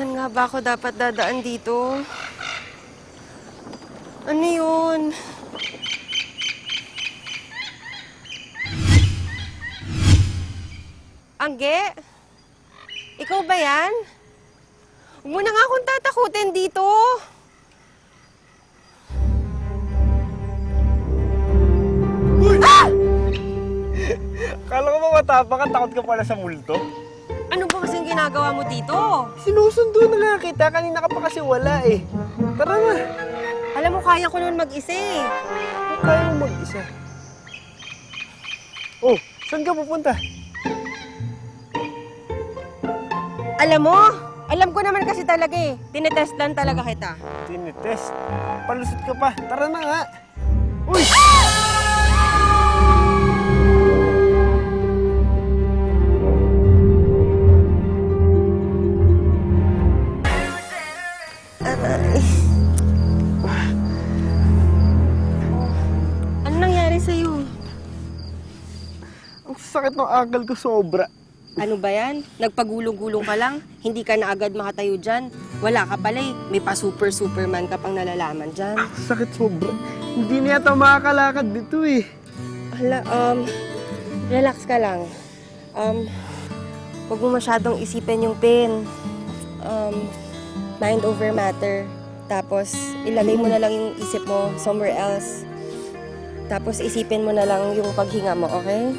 Saan nga ba ako dapat dadaan dito? Ano yun? Angge? Ikaw ba yan? Huwag mo na nga akong tatakutin dito. Kala ko ba matapang ka, takot ka pala sa multo? Ano ba kasing ginagawa mo dito? Sinusundo na nga kita, kanina ka pa kasi wala eh. Tara na, Alam mo, kaya ko naman mag-isa eh. kung kaya mo mag-isa. Oh, saan ka pupunta? Alam mo, alam ko naman kasi talaga eh. Tinetest lang talaga kita. Tinitest. Palusot ka pa. Tara na nga. Uy! Ano nangyari sa'yo? Ang sakit ng agal ko sobra. Ano ba yan? Nagpagulong-gulong ka lang? Hindi ka na agad makatayo dyan? Wala ka pala eh. May pa-super-superman ka pang nalalaman dyan. Ang sakit sobra. Hindi na yata makakalakad dito eh. Hala, um, relax ka lang. Um, huwag mo masyadong isipin yung pain. Um, mind over matter. Tapos, ilagay mo na lang yung isip mo somewhere else. Tapos, isipin mo na lang yung paghinga mo, okay?